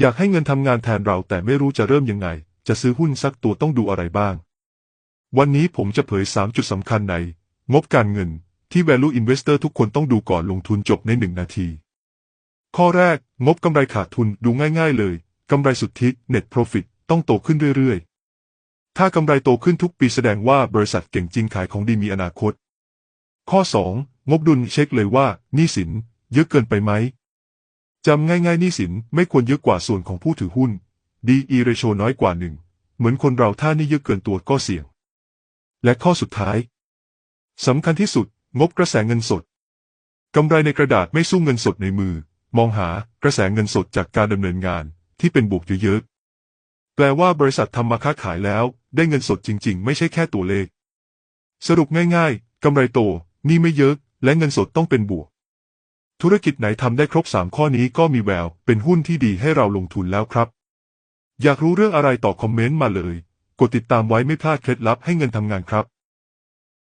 อยากให้เงินทำงานแทนเราแต่ไม่รู้จะเริ่มยังไง จะซื้อหุ้นสักตัวต้องดูอะไรบ้าง วันนี้ผมจะเผย 3 จุดสำคัญใน งบการเงินที่ value investor ทุกคนต้องดูก่อนลงทุนจบใน 1 นาที ข้อแรก งบกำไรขาดทุนดูง่าย ๆ เลย กำไรสุทธิ net profit ต้องโตขึ้นเรื่อยๆ ถ้ากำไรโตขึ้นทุกปีแสดงว่าบริษัทเก่งจริงขายของดีมีอนาคต ข้อ 2 งบดุลเช็คเลยว่าหนี้สิน เยอะเกินไปไหม จำง่ายๆหนี้สินไม่ควรเยอะกว่าส่วนของผู้ถือหุ้น DE ratio น้อยกว่าหนึ่งเหมือนคนเราถ้านี่เยอะเกินตัวก็เสี่ยง และข้อสุดท้ายสำคัญที่สุด งบกระแสเงินสดกำไรในกระดาษไม่สู้เงินสดในมือ มองหากระแสเงินสดจากการดำเนินงานที่เป็นบวกเยอะๆแปลว่าบริษัททำมาค้าขายแล้ว ได้เงินสดจริง ๆ ไม่ใช่แค่ตัวเลข สรุปง่าย ๆกำไรโตนี่ไม่เยอะ และเงินสดต้องเป็นบวก ธุรกิจไหนทำได้ครบ 3 ข้อนี้ก็มีแวว เป็นหุ้นที่ดีให้เราลงทุนแล้วครับ อยากรู้เรื่องอะไรต่อคอมเมนต์มาเลย กดติดตามไว้ไม่พลาดเคล็ดลับให้เงินทำงานครับ